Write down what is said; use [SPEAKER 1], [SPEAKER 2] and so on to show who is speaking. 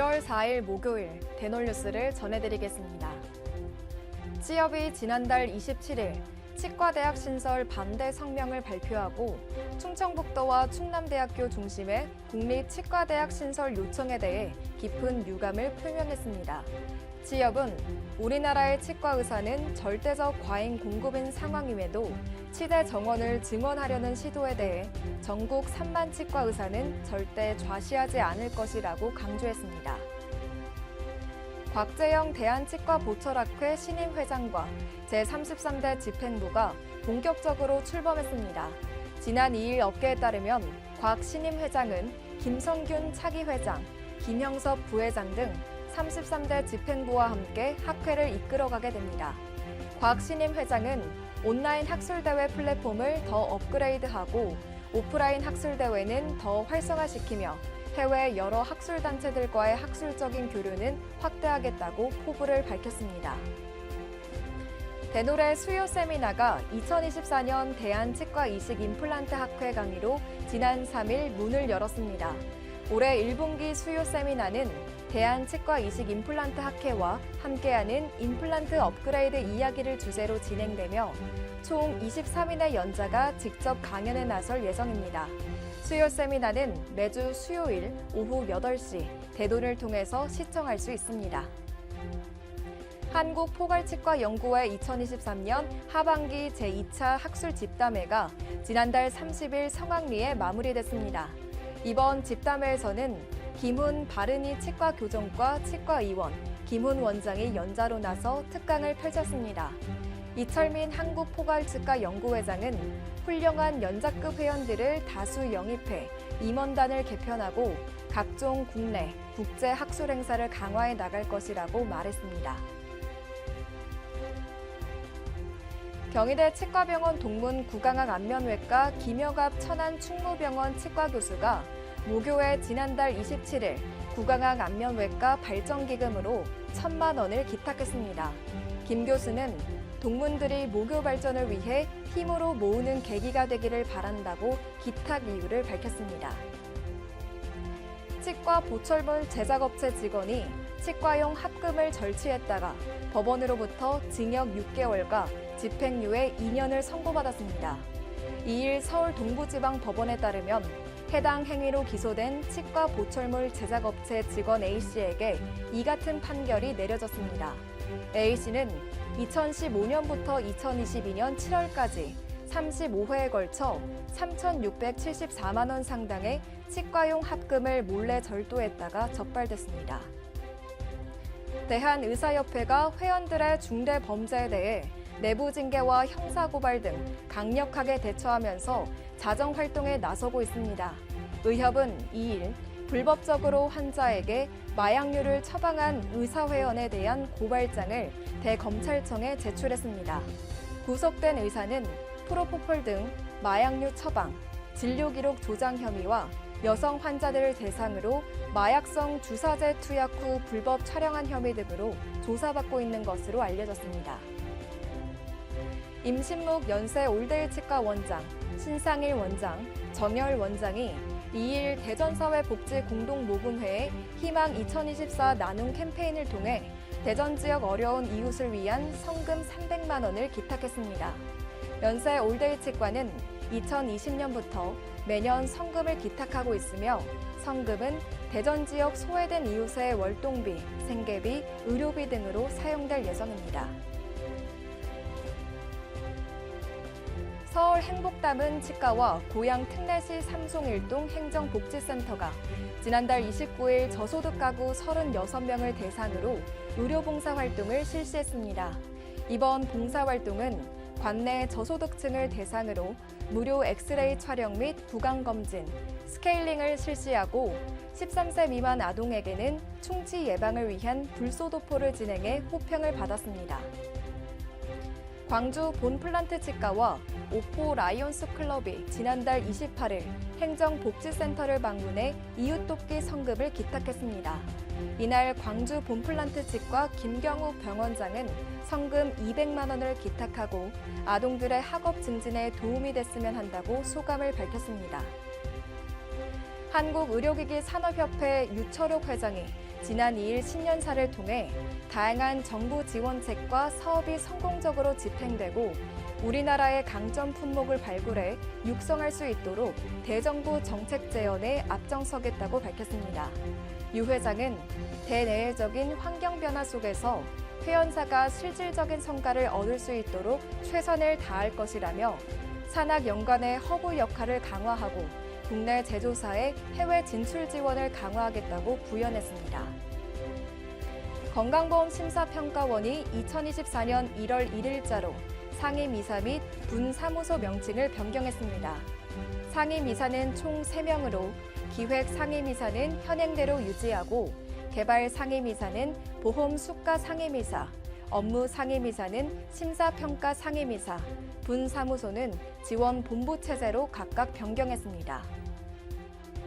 [SPEAKER 1] 1월 4일 목요일 대놀뉴스를 전해드리겠습니다. 취업이 지난달 27일 치과대학 신설 반대 성명을 발표하고 충청북도와 충남대학교 중심의 국립 치과대학 신설 요청에 대해 깊은 유감을 표명했습니다. 취업은 우리나라의 치과 의사는 절대적 과잉 공급인 상황임에도 치대 정원을 증원하려는 시도에 대해 전국 3만 치과 의사는 절대 좌시하지 않을 것이라고 강조했습니다. 곽재영 대한치과보철학회 신임 회장과 제33대 집행부가 본격적으로 출범했습니다. 지난 2일 업계에 따르면 곽 신임 회장은 김성균 차기 회장, 김형섭 부회장 등 33대 집행부와 함께 학회를 이끌어가게 됩니다. 곽 신임 회장은 온라인 학술대회 플랫폼을 더 업그레이드하고 오프라인 학술대회는 더 활성화시키며 해외 여러 학술단체들과의 학술적인 교류는 확대하겠다고 포부를 밝혔습니다. 대노래 수요 세미나가 2024년 대한치과 이식 임플란트 학회 강의로 지난 3일 문을 열었습니다. 올해 1분기 수요 세미나는 대한치과 이식 임플란트 학회와 함께하는 임플란트 업그레이드 이야기를 주제로 진행되며 총 23인의 연자가 직접 강연에 나설 예정입니다. 수요 세미나는 매주 수요일 오후 8시 대돈을 통해서 시청할 수 있습니다. 한국포괄치과연구회 2023년 하반기 제2차 학술 집담회가 지난달 30일 성황리에 마무리됐습니다. 이번 집담회에서는 김훈 바르니 치과 교정과 치과 의원, 김훈 원장이 연자로 나서 특강을 펼쳤습니다. 이철민 한국포괄치과 연구회장은 훌륭한 연자급 회원들을 다수 영입해 임원단을 개편하고 각종 국내, 국제 학술 행사를 강화해 나갈 것이라고 말했습니다. 경희대 치과병원 동문 구강학 안면외과 김여갑 천안 충무병원 치과교수가 모교에 지난달 27일 구강학 안면외과 발전기금으로 천만 원을 기탁했습니다. 김 교수는 동문들이 모교 발전을 위해 힘으로 모으는 계기가 되기를 바란다고 기탁 이유를 밝혔습니다. 치과 보철물 제작업체 직원이 치과용 합금을 절취했다가 법원으로부터 징역 6개월과 집행유예 2년을 선고받았습니다. 2일 서울 동부지방법원에 따르면 해당 행위로 기소된 치과 보철물 제작업체 직원 A씨에게 이 같은 판결이 내려졌습니다. A씨는 2015년부터 2022년 7월까지 35회에 걸쳐 3,674만 원 상당의 치과용 합금을 몰래 절도했다가 적발됐습니다. 대한의사협회가 회원들의 중대 범죄에 대해 내부 징계와 형사 고발 등 강력하게 대처하면서 자정 활동에 나서고 있습니다. 의협은 2일 불법적으로 환자에게 마약류를 처방한 의사회원에 대한 고발장을 대검찰청에 제출했습니다. 구속된 의사는 프로포폴 등 마약류 처방, 진료 기록 조장 혐의와 여성 환자들을 대상으로 마약성 주사제 투약 후 불법 촬영한 혐의 등으로 조사받고 있는 것으로 알려졌습니다. 임신목 연세 올데이 치과 원장, 신상일 원장, 정열 원장이 2일 대전사회복지공동모금회의 희망 2024 나눔 캠페인을 통해 대전 지역 어려운 이웃을 위한 성금 300만 원을 기탁했습니다. 연세 올데이 치과는 2020년부터 매년 성금을 기탁하고 있으며 성금은 대전 지역 소외된 이웃의 월동비, 생계비, 의료비 등으로 사용될 예정입니다. 서울 행복담은 치과와 고양 특례시 삼송일동 행정복지센터가 지난달 29일 저소득 가구 36명을 대상으로 의료 봉사 활동을 실시했습니다. 이번 봉사 활동은 관내 저소득층을 대상으로 무료 엑스레이 촬영 및 구강 검진, 스케일링을 실시하고 13세 미만 아동에게는 충치 예방을 위한 불소도포를 진행해 호평을 받았습니다. 광주 본플란트 치과와 오포 라이온스 클럽이 지난달 28일 행정복지센터를 방문해 이웃돕기 성급을 기탁했습니다. 이날 광주 본플란트 치과 김경욱 병원장은 성금 200만 원을 기탁하고 아동들의 학업 증진에 도움이 됐으면 한다고 소감을 밝혔습니다. 한국의료기기 산업협회 유철욱 회장이 지난 2일 신년사를 통해 다양한 정부 지원책과 사업이 성공적으로 집행되고 우리나라의 강점 품목을 발굴해 육성할 수 있도록 대정부 정책 재현에 앞장서겠다고 밝혔습니다. 유 회장은 대내외적인 환경 변화 속에서 회원사가 실질적인 성과를 얻을 수 있도록 최선을 다할 것이라며 산학 연관의 허브 역할을 강화하고 국내 제조사의 해외 진출 지원을 강화하겠다고 부연했습니다. 건강보험심사평가원이 2024년 1월 1일자로 상임이사 및 분사무소 명칭을 변경했습니다. 상임이사는 총 3명으로 기획 상임이사는 현행대로 유지하고 개발 상임이사는 보험 수가 상임이사, 업무 상임이사는 심사평가 상임이사, 분사무소는 지원 본부 체제로 각각 변경했습니다.